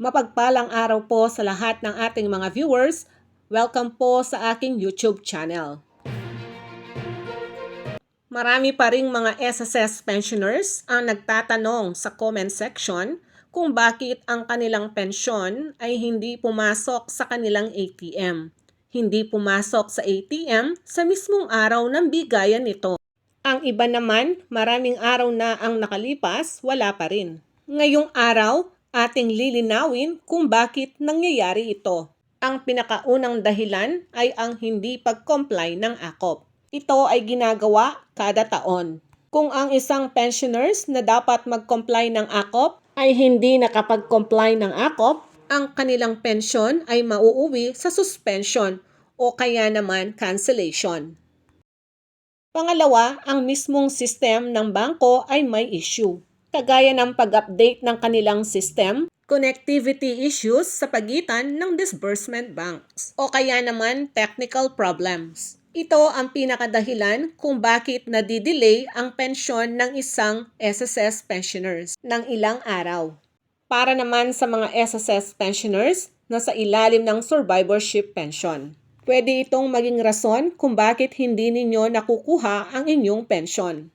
Mapagpalang araw po sa lahat ng ating mga viewers. Welcome po sa aking YouTube channel. Marami pa ring mga SSS pensioners ang nagtatanong sa comment section kung bakit ang kanilang pensyon ay hindi pumasok sa kanilang ATM. Hindi pumasok sa ATM sa mismong araw ng bigayan nito. Ang iba naman, maraming araw na ang nakalipas, wala pa rin. Ngayong araw, ating lilinawin kung bakit nangyayari ito. Ang pinakaunang dahilan ay ang hindi pag-comply ng AKOP. Ito ay ginagawa kada taon. Kung ang isang pensioners na dapat mag-comply ng AKOP ay hindi nakapag-comply ng AKOP, ang kanilang pensyon ay mauuwi sa suspension o kaya naman cancellation. Pangalawa, ang mismong system ng bangko ay may issue. Kagaya ng pag-update ng kanilang system, connectivity issues sa pagitan ng disbursement banks, o kaya naman technical problems. Ito ang pinakadahilan kung bakit nadidelay ang pensyon ng isang SSS pensioners ng ilang araw. Para naman sa mga SSS pensioners na sa ilalim ng survivorship pension. Pwede itong maging rason kung bakit hindi ninyo nakukuha ang inyong pensyon.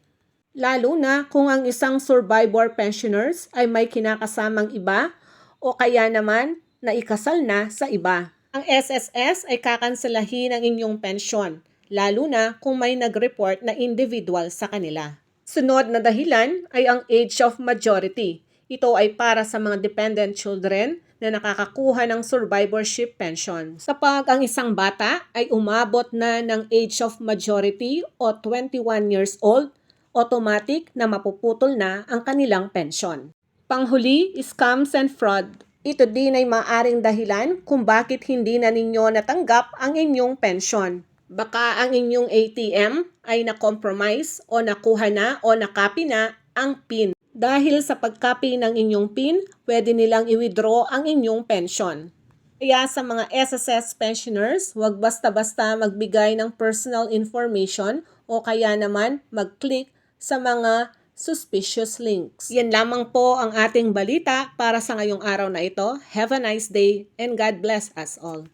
Lalo na kung ang isang survivor pensioners ay may kinakasamang iba o kaya naman na ikasal na sa iba. Ang SSS ay kakanselahin ang inyong pensyon, lalo na kung may nag-report na individual sa kanila. Sunod na dahilan ay ang age of majority. Ito ay para sa mga dependent children na nakakakuha ng survivorship pension. Kapag ang isang bata ay umabot na ng age of majority o 21 years old, automatic na mapuputol na ang kanilang pensyon. Panghuli, scams and fraud. Ito din ay maaring dahilan kung bakit hindi na ninyo natanggap ang inyong pensyon. Baka ang inyong ATM ay na-compromise o nakuha na o nakapi na ang PIN. Dahil sa pagkapi ng inyong PIN, pwede nilang i-withdraw ang inyong pensyon. Kaya sa mga SSS pensioners, huwag basta-basta magbigay ng personal information o kaya naman mag-click sa mga suspicious links. Yan lamang po ang ating balita para sa ngayong araw na ito. Have a nice day and God bless us all.